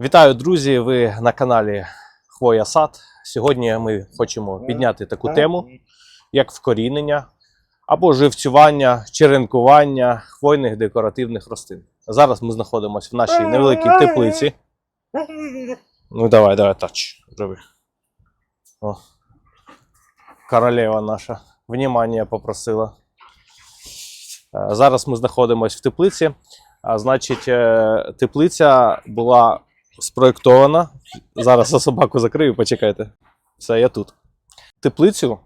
Вітаю, друзі! Ви на каналі Хвоя Сад. Сьогодні ми хочемо підняти таку тему, як вкорінення або живцювання, черенкування хвойних декоративних рослин. Зараз ми знаходимося в нашій невеликій теплиці. Ну, давай, давай, тач. Роби. О. Королева наша. Внимання попросила. Е, Зараз ми знаходимося в теплиці. А, значить, е, теплиця була спроєктована. Зараз я собаку закрию, почекайте. Все, я тут. Теплицю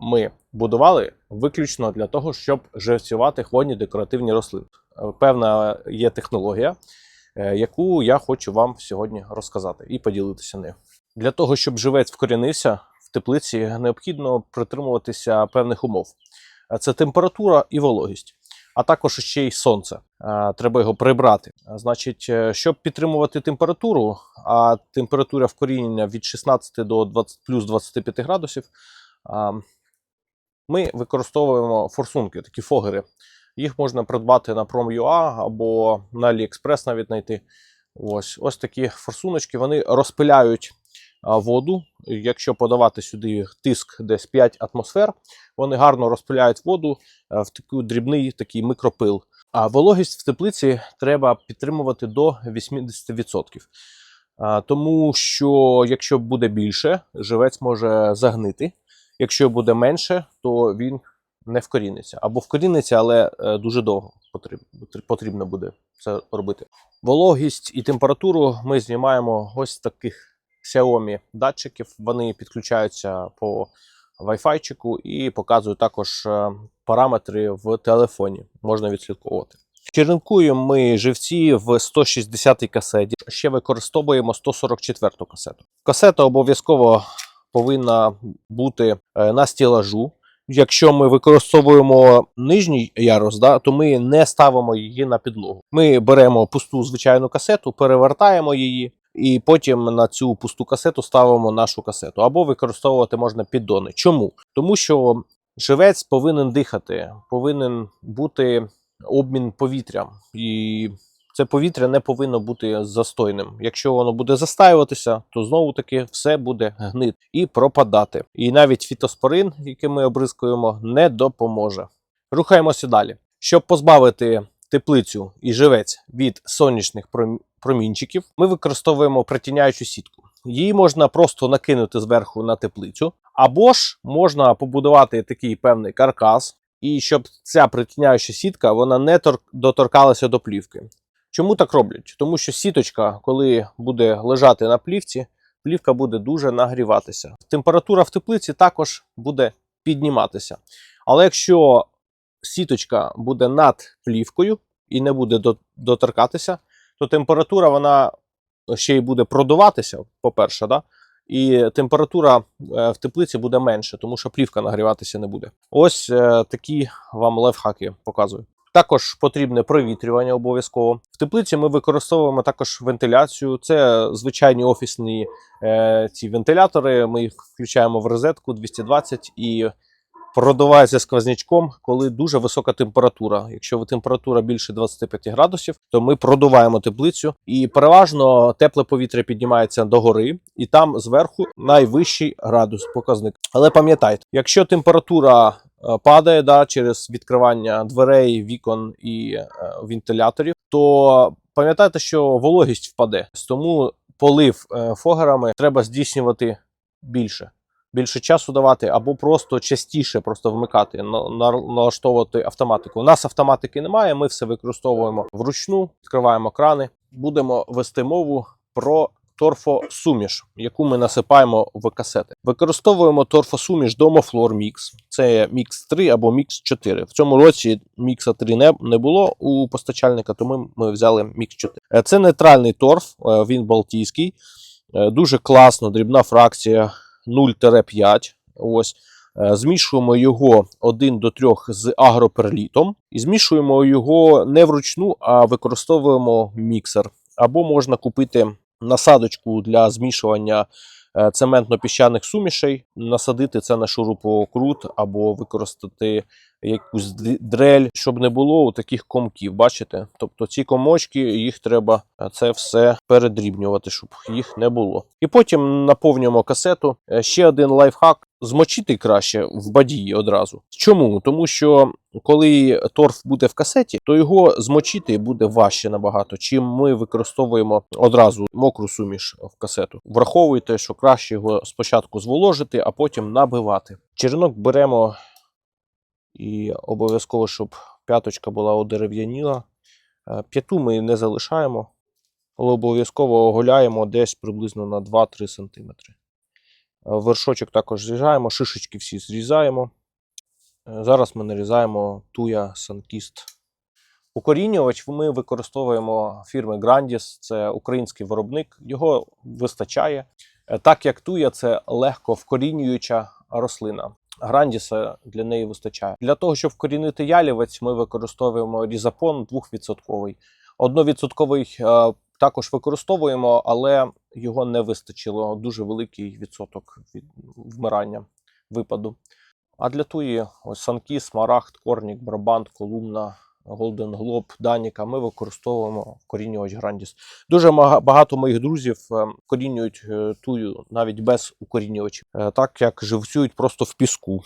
ми будували виключно для того, щоб живцювати хвойні декоративні рослини. Певна є технологія, е, яку я хочу вам сьогодні розказати і поділитися нею. Для того, щоб живець вкорінився в теплиці, необхідно притримуватися певних умов. Це температура і вологість, а також ще й сонце. Е, Треба його прибрати. Е, Значить, е, щоб підтримувати температуру, а температура вкорінення від 16 до 20, плюс 25 градусів, ми використовуємо форсунки, такі фогери. Їх можна придбати на Prom.ua або на AliExpress навіть знайти. Ось, ось такі форсуночки вони розпиляють воду. Якщо подавати сюди тиск десь 5 атмосфер, вони гарно розпиляють воду е, в такий дрібний такий микропил. А вологість в теплиці треба підтримувати до 80%. Тому що якщо буде більше, живець може загнити. Якщо буде менше, то він не вкоріниться. Або вкоріниться, але е, дуже довго потрібно, буде це робити. Вологість і температуру ми знімаємо ось з таких Xiaomi датчиків. Вони підключаються по Wi-Fi і показують також е, параметри в телефоні. Можна відслідковувати. Черенкуємо ми живці в 160-й касеті. Ще використовуємо 144-ту касету. Касета обов'язково повинна бути е, на стілажу. Якщо ми використовуємо нижній ярус, да, то ми не ставимо її на підлогу. Ми беремо пусту звичайну касету, перевертаємо її, і потім на цю пусту касету ставимо нашу касету. Або використовувати можна піддони. Чому? Тому що живець повинен дихати, повинен бути обмін повітрям. І це повітря не повинно бути застойним. Якщо воно буде застаюватися, то знову таки все буде гнити і пропадати. І навіть фітоспорин, який ми обризкуємо, не допоможе. Рухаємося далі. Щоб позбавити теплицю і живець від сонячних пром- промінчиків, ми використовуємо притіняючу сітку. Її можна просто накинути зверху на теплицю, або ж можна побудувати такий певний каркас, і щоб ця притіняюча сітка вона не тор- доторкалася до плівки. Чому так роблять? Тому що сіточка, коли буде лежати на плівці, плівка буде дуже нагріватися. Температура в теплиці також буде підніматися. Але якщо сіточка буде над плівкою і не буде доторкатися, то температура вона ще й буде продуватися, по-перше, да? і температура е, в теплиці буде менше, тому що плівка нагріватися не буде. Ось е, такі вам лайфхаки показую. Також потрібне провітрювання обов'язково. В теплиці ми використовуємо також вентиляцію. Це звичайні офісні е, ці вентилятори. Ми їх включаємо в розетку 220 і продувається сквознячком, коли дуже висока температура. Якщо температура більше 25 градусів, то ми продуваємо теплицю, і переважно тепле повітря піднімається догори, і там зверху найвищий градус показник. Але пам'ятайте, якщо температура е, падає да, через відкривання дверей, вікон і е, вентиляторів, то пам'ятайте, що вологість впаде. Тому полив е, фогерами треба здійснювати більше більше часу давати, або просто частіше просто вмикати, на- на- налаштовувати автоматику. У нас автоматики немає, ми все використовуємо вручну, відкриваємо крани. Будемо вести мову про торфосуміш, яку ми насипаємо в касети. Використовуємо торфосуміш Domoflor Mix. Це Mix 3 або Mix 4. В цьому році Mix 3 не, не було у постачальника, тому ми взяли Mix 4. Е, Це нейтральний торф, е, він балтійський. Е, Дуже класно, дрібна фракція 0-5. Ось. Е, Змішуємо його 1 до 3 з агроперлітом і змішуємо його не вручну, а використовуємо міксер. Або можна купити насадочку для змішування цементно-піщаних сумішей, насадити це на шурупокрут або використати якусь дрель, щоб не було таких комків. Бачите? Тобто ці комочки, їх треба е, це все передрібнювати, щоб їх не було. І потім наповнюємо касету. Е, Ще один лайфхак: змочити краще в бадії одразу. Чому? Тому що коли торф буде в касеті, то його змочити буде важче набагато, чим ми використовуємо одразу мокру суміш в касету. Враховуйте, що краще його спочатку зволожити, а потім набивати. Черенок беремо і обов'язково, щоб п'яточка була одерев'яніла. Е, П'яту ми не залишаємо, але обов'язково оголяємо десь приблизно на 2-3 см. Вершочок також зрізаємо, шишечки всі зрізаємо. Е, Зараз ми нарізаємо туя Санкіст. Укорінювач ми використовуємо фірми Grandis, це український виробник. Його вистачає. Е, Так як туя це легко вкорінююча рослина. Грандіса для неї вистачає. Для того, щоб вкорінити ялівець, ми використовуємо різапон 2%. Одновідсотковий е, також використовуємо, але його не вистачило. Дуже великий відсоток від вмирання випаду. А для туї ось Санкі, Смарагд, Корнік, Брабант, Колумна, Голден Глоб, Даніка ми використовуємо вкорінювач Грандіс. Дуже багато моїх друзів е, вкорінюють е, тую навіть без укорінювачів, е, так як живцюють просто в піску.